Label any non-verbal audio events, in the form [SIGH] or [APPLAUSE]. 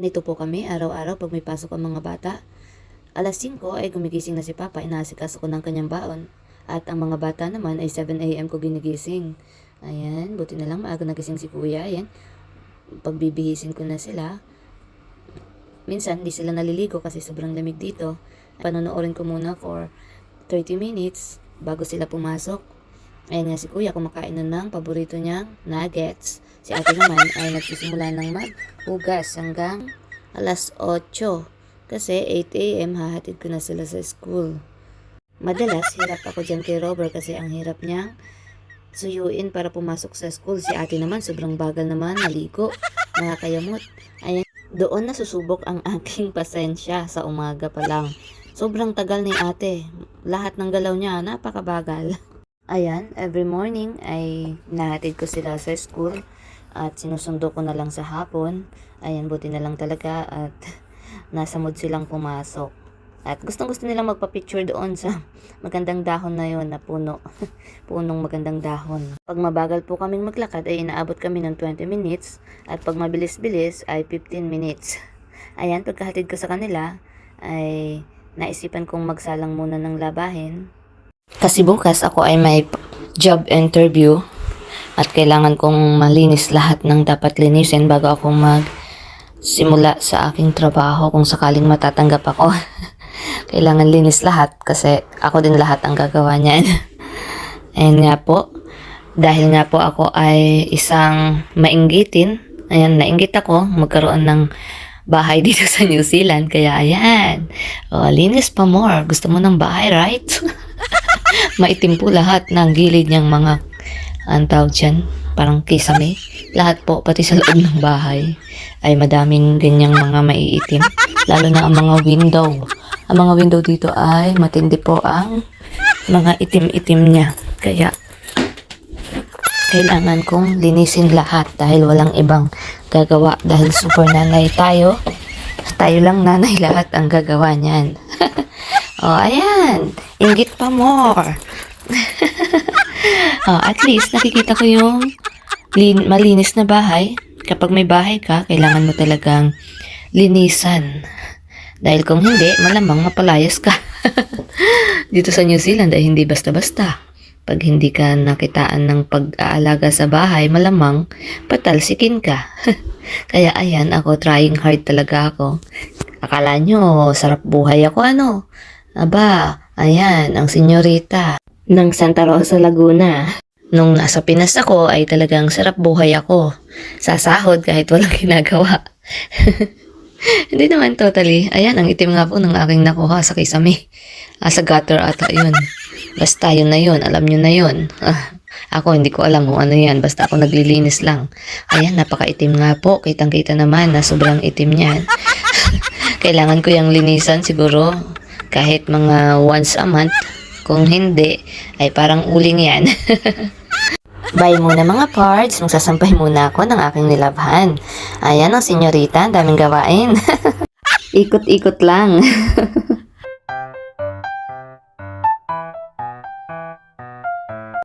Nito po kami araw-araw pag may pasok ang mga bata. Alas 5 ay gumigising na si Papa, inaasikaso ko ng kanyang baon. At ang mga bata naman ay 7am ko ginigising. Ayan, buti na lang maaga nagising si Kuya. Ayan, pagbibihisin ko na sila. Minsan, di sila naliligo kasi sobrang lamig dito. Panonoodin ko muna for 30 minutes bago sila pumasok. Ayan nga si Kuya, kumakain na ng paborito niyang nuggets. Si ate naman ay nagsisimula ng maghugas hanggang alas 8. Kasi 8 a.m. hahatid ko na sila sa school. Madalas, hirap ako dyan kay Robert kasi ang hirap niyang suyuin para pumasok sa school. Si ate naman, sobrang bagal naman, maligo, nakakayamot. Ayan, doon nasusubok ang aking pasensya sa umaga pa lang. Sobrang tagal ni ate. Lahat ng galaw niya, napakabagal. [LAUGHS] Ayan, every morning ay nahatid ko sila sa school at sinusundo ko na lang sa hapon. Ayan, buti na lang talaga at [LAUGHS] nasa mood silang pumasok. At gustong gusto nilang magpa-picture doon sa [LAUGHS] magandang dahon na yon na puno. [LAUGHS] Punong magandang dahon. Pag mabagal po kaming maglakad ay inaabot kami ng 20 minutes at pag mabilis-bilis ay 15 minutes. Ayan, pagkahatid ko sa kanila ay naisipan kong magsalang muna ng labahin kasi bukas ako ay may job interview at kailangan kong malinis lahat ng dapat linisin bago ako mag simula sa aking trabaho kung sakaling matatanggap ako. [LAUGHS] kailangan linis lahat kasi ako din lahat ang gagawa niyan. [LAUGHS] Ayan nga po. Dahil nga po ako ay isang mainggitin. Ayan, nainggit ako magkaroon ng bahay [LAUGHS] dito sa New Zealand. Kaya ayan. O, linis pa more. Gusto mo ng bahay, right? Maitim po lahat ng gilid niyang mga ang dyan, parang kisame. Lahat po, pati sa loob ng bahay, ay madaming ganyang mga maiitim. Lalo na ang mga window. Ang mga window dito ay matindi po ang mga itim-itim niya. Kaya, kailangan kong linisin lahat dahil walang ibang gagawa. Dahil super nanay tayo, tayo lang nanay lahat ang gagawa niyan. [LAUGHS] oh, ayan. Ingit pa more. [LAUGHS] oh, at least nakikita ko yung lin- malinis na bahay. Kapag may bahay ka, kailangan mo talagang linisan. Dahil kung hindi, malamang mapalayas ka. [LAUGHS] Dito sa New Zealand ay hindi basta-basta. Pag hindi ka nakitaan ng pag-aalaga sa bahay, malamang patalsikin ka. [LAUGHS] Kaya ayan, ako trying hard talaga ako. Akala nyo, sarap buhay ako ano? Aba, ayan, ang senyorita ng Santa Rosa, Laguna. Nung nasa Pinas ako ay talagang sarap buhay ako. Sasahod kahit walang [LAUGHS] ginagawa. [LAUGHS] Hindi naman totally. Ayan, ang itim nga po ng aking nakuha sa kisame. Ah, sa gutter ata yun. [LAUGHS] Basta yun na yun. Alam nyo na yun. Ah, ako hindi ko alam kung ano yan. Basta ako naglilinis lang. Ayan, napakaitim nga po. Kitang-kita naman na sobrang itim niyan. Kailangan ko yung linisan siguro kahit mga once a month. Kung hindi, ay parang uling yan. [LAUGHS] Bye muna mga parts. Magsasampay muna ako ng aking nilabhan. Ayan ang senyorita, daming gawain. [LAUGHS] Ikot-ikot lang. [LAUGHS]